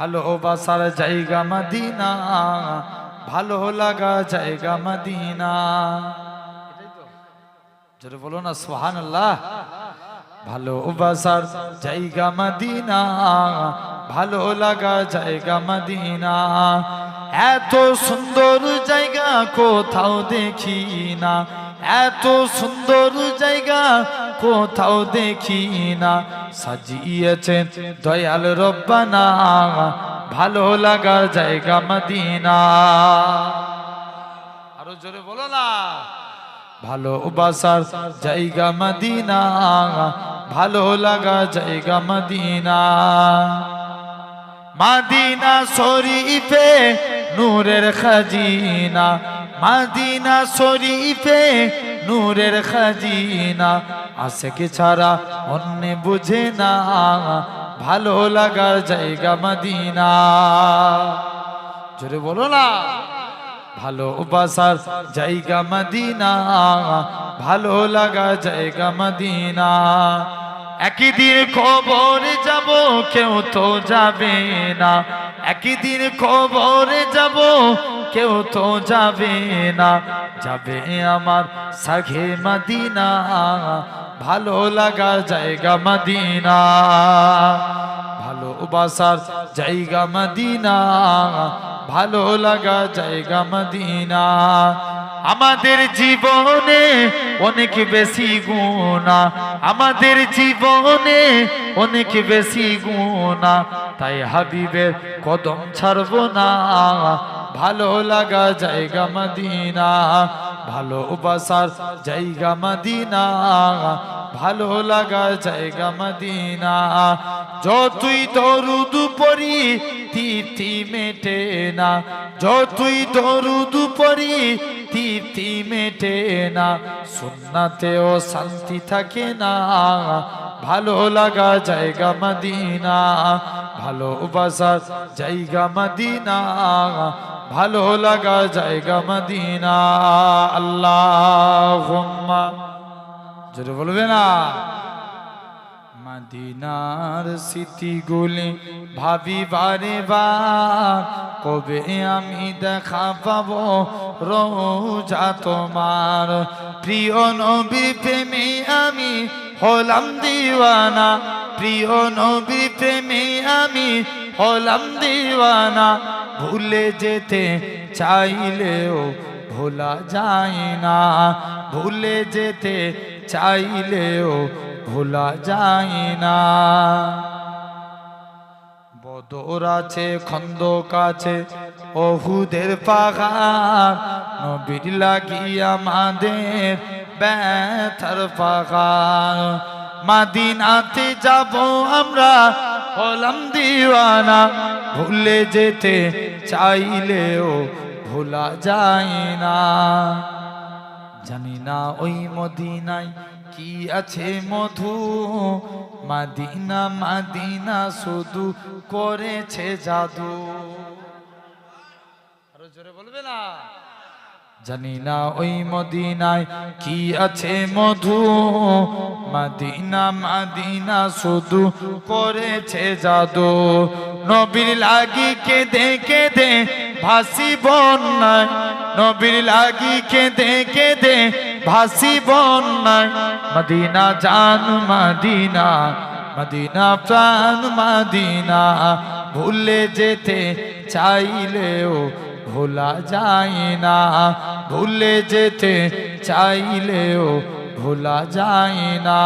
ভালোবাসার জায়গা মদিনা, ভালো লাগা জায়গা মদিনা। জোরে বলো না সোহান আল্লাহ ভালোবাসার জায়গা মদিনা, ভালো লাগা জায়গা মদিনা। এত সুন্দর জায়গা কোথাও দেখি না, এত সুন্দর জায়গা কোথাও দেখি না। সাজিয়েছেন। দয়াল রব্বানা, ভালো লাগা জায়গা মদিনা। আরও জোরে বলো না। ভালোবাসার জায়গা মদিনা, ভালো লাগা জায়গা মদিনা। মাদিনা শরীফে নূরের খাজিনা, মাদিনা শরীফে নূরের খাজিনা আশেকে ছাড়া অন্য বুঝে না। ভালো লাগার জায়গা মদিনা। জোরে বলো না। ভালোবাসার জায়গা মদিনা। ভালো লাগা জায়গা মদিনা। একই দিন খবর যাব, কেউ তো যাবে না। একই দিন খবরে যাব, কেউ তো যাবে না। যাবে আমার সাঘে মদিনা। ভালো লাগা জায়গা মদিনা। ভালোবাসার জায়গা মদিনা। ভালো লাগা জায়গা মদিনা। আমাদের জীবনে অনেক বেশি গুণা। আমাদের জীবনে অনেক বেশি গুণা। তাই হাবিবের কদম ছাড়বো না। ভালো লাগা জায়গা মদিনা। ভালোবাসার জায়গা মদিনা, ভালো লাগা জায়গা মদিনা। যতই দরুদ পরি তৃপ্তি মেটে না। যতই দরুদ পরি তৃপ্তি মেটে না। সুন্নাতেও শান্তি থাকে না। ভালো লাগা জায়গা মদিনা ভালোবাসার জায়গা মদিনা। ভালো লাগা জায়গা মদিনা। আল্লাহ জোরে বলবে না। মদিনার স্মৃতিগুলি ভাবি বারে বার, কবে আমি দেখা পাবো রোজা তোমার? প্রিয় নবী প্রেমে আমি হলাম দিওয়ানা। প্রিয় নবী প্রেমে আমি হলাম দিওয়ানা। ভুলে যেতে চাইলেও ভোলা যায় না। ভুলে যেতে চাইলেও ভোলা যায় না। বদর আছে, খন্দক আছে, অহুদের পাহাড়। নবীর লাগি আমাদের ব্যথার পাহাড়। মাদিনাতে যাব আমরা, হলাম দিওয়ানা। ভুলে যেতে চাইলেও ভোলা যায় না। জানি না ওই মদিনায় কি আছে মধু। মাদিনা মাদিনা শুধু করেছে জাদু। আরও জোরে বলবে না? জানি না ওই মদিনায় কি আছে মধু। মাদিনা মাদিনা শুধু করেছে জাদু। নবীর লাগি কেঁদে কেঁদে ভাসি বন্যায় নবীর লাগি কেঁদে কেঁদে ভাসি বন্যায় মদিনা জান, মদিনা মদিনা প্রাণ, মদিনা ভুলে যেতে চাইলেও ভোলা যায় না। ভুলে যেতে চাইলেও ভোলা যায় না।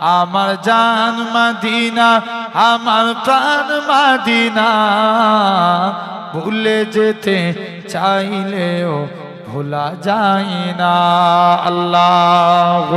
আমার জান মাদিনা, আমার প্রাণ মাদিনা। ভুলে যেতে চাইলেও ভোলা যায় না। আল্লাহ